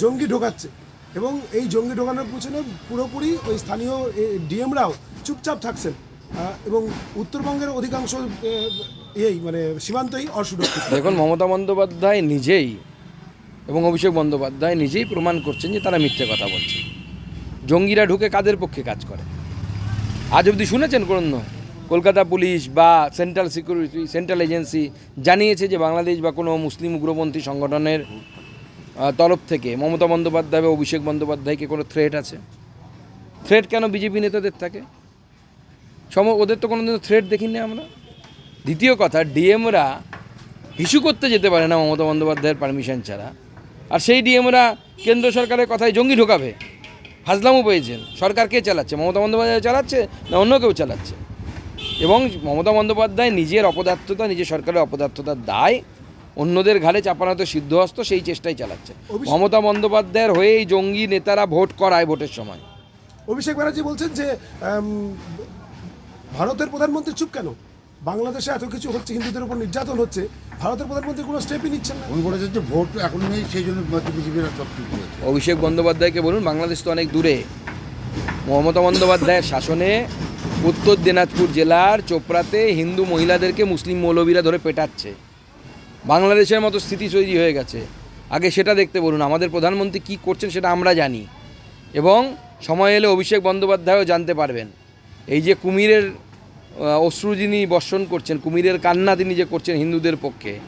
জঙ্গি ঢোকাচ্ছে। এবং এই জঙ্গি ঢোকানোর পিছনে পুরোপুরি ওই স্থানীয় ডিএমরাও চুপচাপ থাকছেন। এবং উত্তরবঙ্গের অধিকাংশ এই মানে সীমান্তই অসুরক্ষিত। দেখুন, মমতা বন্দ্যোপাধ্যায় নিজেই এবং অভিষেক বন্দ্যোপাধ্যায় নিজেই প্রমাণ করছেন যে তারা মিথ্যে কথা বলছে। জঙ্গিরা ঢুকে কাদের পক্ষে কাজ করে? আজ অবধি শুনেছেন কোন কলকাতা পুলিশ বা সেন্ট্রাল সিকিউরিটি, সেন্ট্রাল এজেন্সি জানিয়েছে যে বাংলাদেশ বা কোনো মুসলিম উগ্রপন্থী সংগঠনের তরফ থেকে মমতা বন্দ্যোপাধ্যায় বা অভিষেক বন্দ্যোপাধ্যায়কে কোনো থ্রেট আছে? থ্রেট কেন বিজেপি নেতাদের থাকে? সম, ওদের তো কোনো থ্রেট দেখিনি আমরা। দ্বিতীয় কথা ডিএমরা ইস্যু করতে যেতে পারে না মমতা বন্দ্যোপাধ্যায়ের পারমিশন ছাড়া। আর সেই ডিএমরা কেন্দ্র সরকারের কথায় জঙ্গি ঢোকাবে। হাজলামও পেয়েছেন। সরকার কে চালাচ্ছে? মমতা বন্দ্যোপাধ্যায় চালাচ্ছে না অন্য কেউ চালাচ্ছে? এবং মমতা বন্দ্যোপাধ্যায় নিজের অপদার্থতা, নিজের সরকারের অপদার্থতার দায় অন্যদের ঘাড়ে চাপানো তো সিদ্ধহস্ত সেই চেষ্টাই চালাচ্ছে। মমতা বন্দ্যোপাধ্যায়ের হয়ে এই জঙ্গি নেতারা ভোট করায় ভোটের সময়। অভিষেক ব্যানার্জি বলছেন যে ভারতের প্রধানমন্ত্রী চুপ কেন? বাংলাদেশে এত কিছু হচ্ছে হিন্দুদের উপর নির্যাতন হচ্ছে ভারতের প্রধানমন্ত্রী কোনো স্টেপই নিচ্ছেন না। উনি বলেছেন যে ভোট এখন নেই সেই জন্য বিজেপির সব অভিষেক বন্দ্যোপাধ্যায়কে বলুন বাংলাদেশ তো অনেক দূরে। মমতা বন্দ্যোপাধ্যায়ের শাসনে উত্তর দিনাজপুর জেলার চোপড়াতে হিন্দু মহিলাদেরকে মুসলিম মৌলবীরা ধরে পেটাচ্ছে। বাংলাদেশের মতো স্থিতি তৈরি হয়ে গেছে। আগে সেটা দেখতে বলুন, আমাদের প্রধানমন্ত্রী কি করছেন সেটা আমরা জানি। এবং সময় এলে অভিষেক বন্দ্যোপাধ্যায়ও জানতে পারবেন। এই যে কুমিরের অশ্রু যিনি বর্ষণ করছেন, কুমিরের কান্না তিনি যে করছেন হিন্দুদের পক্ষে,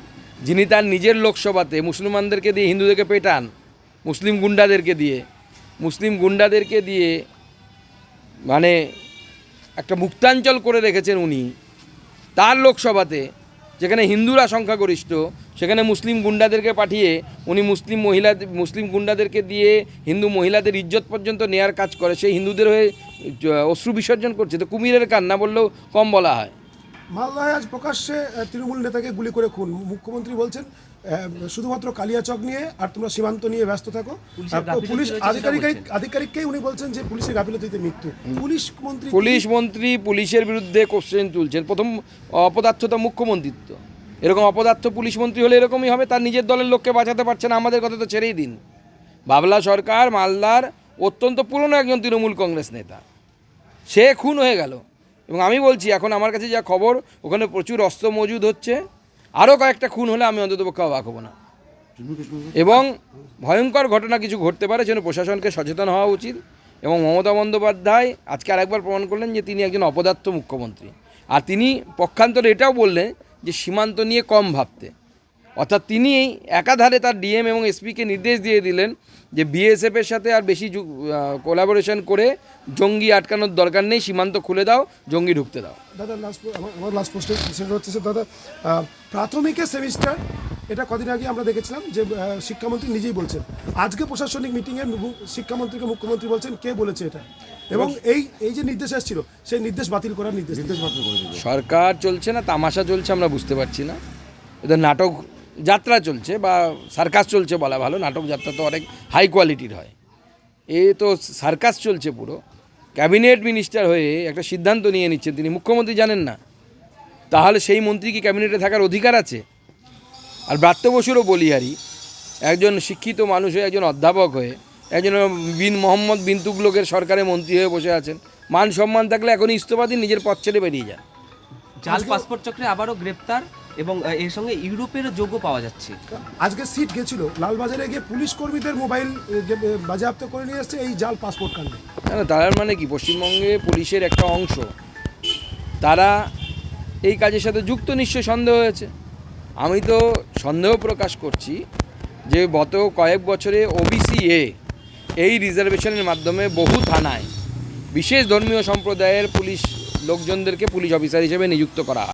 যিনি তার নিজের লোকসভাতে মুসলমানদেরকে দিয়ে হিন্দুদেরকে পেটান, মুসলিম গুন্ডাদেরকে দিয়ে, মুসলিম গুন্ডাদেরকে দিয়ে মানে একটা মুক্তাঞ্চল করে রেখেছেন উনি, তার লোকসভাতে যেখানে হিন্দুরা সংখ্যাগরিষ্ঠ, সেখানে মুসলিম গুন্ডাদেরকে পাঠিয়ে উনি মুসলিম মহিলা, মুসলিম গুন্ডাদেরকে দিয়ে হিন্দু মহিলাদের ইজ্জত পর্যন্ত নেয়ার কাজ করে। সেই হিন্দুদের হয়ে অশ্রু বিসর্জন করছে। তো কুমিরের কান্না বললেও কম বলা হয়। মালদায় আজ প্রকাশ্যে তৃণমূল নেতাকে গুলি করে খুন। মুখ্যমন্ত্রী বলছেন শুধুমাত্র কালিয়াচক নিয়ে আর তোমরা সীমান্ত নিয়ে ব্যস্ত থাকো। পুলিশ আধিকারিক আধিকারিককেই উনি বলছেন যে পুলিশের গাফিলতিতে মৃত্যু। পুলিশ মন্ত্রী পুলিশ মন্ত্রী পুলিশের বিরুদ্ধে কোশ্চেন তুলছেন। প্রথম অপদার্থতা মুখ্যমন্ত্রিত্ব। এরকম অপদার্থ পুলিশ মন্ত্রী হলে এরকমই হবে তার নিজের দলের লোককে বাঁচাতে পারছে না আমাদের কথা তো ছেড়েই দিন। বাবলা সরকার মালদার অত্যন্ত পুরনো একজন তৃণমূল কংগ্রেস নেতা। সে খুন হয়ে গেল। এবং আমি বলছি, এখন আমার কাছে যা খবর, ওখানে প্রচুর অস্ত্র মজুদ হচ্ছে। আরও কয়েকটা খুন হলে আমি অন্ততপক্ষে অবাক হব না। এবং ভয়ঙ্কর ঘটনা কিছু ঘটতে পারে, সেজন্য প্রশাসনকে সচেতন হওয়া উচিত। এবং মমতা বন্দ্যোপাধ্যায় আজকে আরেকবার প্রমাণ করলেন যে তিনি একজন অপদার্থ মুখ্যমন্ত্রী। আর তিনি পক্ষান্তরে এটাও বললেন যে সীমান্ত নিয়ে কম ভাবতে। অর্থাৎ তিনি একাধারে তার ডিএম এবং এসপিকে নির্দেশ দিয়ে দিলেন যে বিএসএফের সাথে আর বেশি কোলাবোরেশন করে জঙ্গি আটকানোর দরকার নেই সীমান্ত খুলে দাও জঙ্গি ঢুকতে দাও। দাদা লাস্ট আমার লাস্ট প্রশ্ন সেটা হচ্ছে দাদা প্রাথমিকের সেমিস্টার এটা কদিন আগে আমরা দেখেছিলাম যে শিক্ষামন্ত্রী নিজেই বলছেন। আজকে প্রশাসনিক মিটিংয়ে শিক্ষামন্ত্রীকে মুখ্যমন্ত্রী বলছেন কে বলেছে এটা। এবং এই এই যে নির্দেশ এসেছিল সেই নির্দেশ বাতিল করার নির্দেশ নির্দেশ মাত্র করে সরকার চলছে না তামাশা চলছে আমরা বুঝতে পারছি না। এদের নাটক যাত্রা চলছে বা সার্কাস চলছে বলা ভালো, নাটক যাত্রা তো অনেক হাই কোয়ালিটির হয়। এ তো সার্কাস চলছে পুরো। ক্যাবিনেট মিনিস্টার হয়ে একটা সিদ্ধান্ত নিয়ে নিচ্ছেন, তিনি মুখ্যমন্ত্রী জানেন না। তাহলে সেই মন্ত্রী কি ক্যাবিনেটে থাকার অধিকার আছে? আর ব্রাত্য বসুরও বলিহারি একজন শিক্ষিত মানুষ হয়ে, একজন অধ্যাপক হয়ে, একজন বিন, মোহাম্মদ বিন তুগলকের সরকারে মন্ত্রী হয়ে বসে আছেন। মান সম্মান থাকলে এখন ইস্তফা দিন নিজের পথ ছেড়ে বেরিয়ে যান। জাল, পাসপোর্ট চক্রে আবারও গ্রেপ্তার? এবং এর সঙ্গে ইউরোপেরও যোগ্য পাওয়া যাচ্ছে। আজকে সিট গেছিল। লালবাজারে গিয়ে পুলিশ কর্মীদের মোবাইল বাজেয়াপ্ত করে নিয়ে এসছে এই জাল পাসপোর্ট কাণ্ডে। না না তার মানে কি? পশ্চিমবঙ্গে পুলিশের একটা অংশ। তারা এই কাজের সাথে যুক্ত নিশ্চয় সন্দেহ হয়েছে। আমি তো সন্দেহ প্রকাশ করছি যে গত কয়েক বছরে ওবিসি এ এই রিজার্ভেশনের মাধ্যমে বহু থানায় বিশেষ ধর্মীয় সম্প্রদায়ের পুলিশ লোকজনদেরকে পুলিশ অফিসার হিসেবে নিযুক্ত করা হয়।